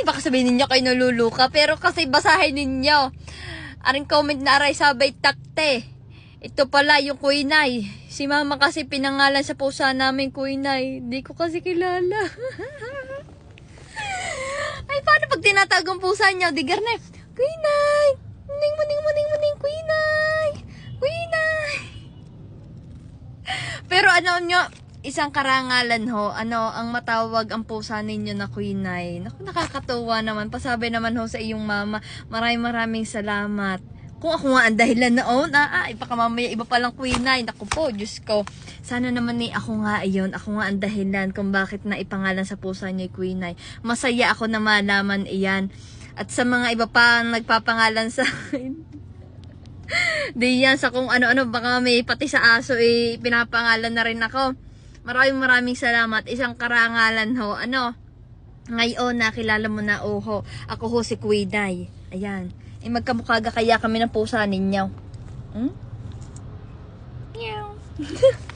Ay, baka sabihin ninyo kayo naluluka. Pero kasi basahin ninyo. Aring comment na aray sabay takte. Ito pala yung kuinay. Si mama kasi pinangalan sa pusa namin kuinay. Hindi ko kasi kilala. Ay, paano pag tinatagong pusa niya? Di garne. Kuinay! Muning, muning, muning, muning, kuinay! Kuinay! Pero ano nyo, isang karangalan ho, ano, ang matawag ang pusa ninyo na kuinay. Naku, nakakatuwa naman. Pasabi naman ho sa iyong mama, maraming maraming salamat. Kung ako nga ang dahilan noon, ah, ah, baka mamaya iba palang kuinay. Naku po, Diyos ko. Sana naman ni ako nga ayon, ako nga ang dahilan kung bakit na ipangalan sa pusa niya kuinay. Masaya ako na malaman iyan. At sa mga iba pa nagpapangalan sa. Di yan sa kung ano-ano, baka may pati sa aso eh, pinapangalan na rin ako. Maraming maraming salamat. Isang karangalan ho. Ano? Ngayon, nakilala mo na, oho. Ako ho si Kuiday. Ayan. Eh, magkamukha kaya kami ng pusa ninyo. Hmm? Meow.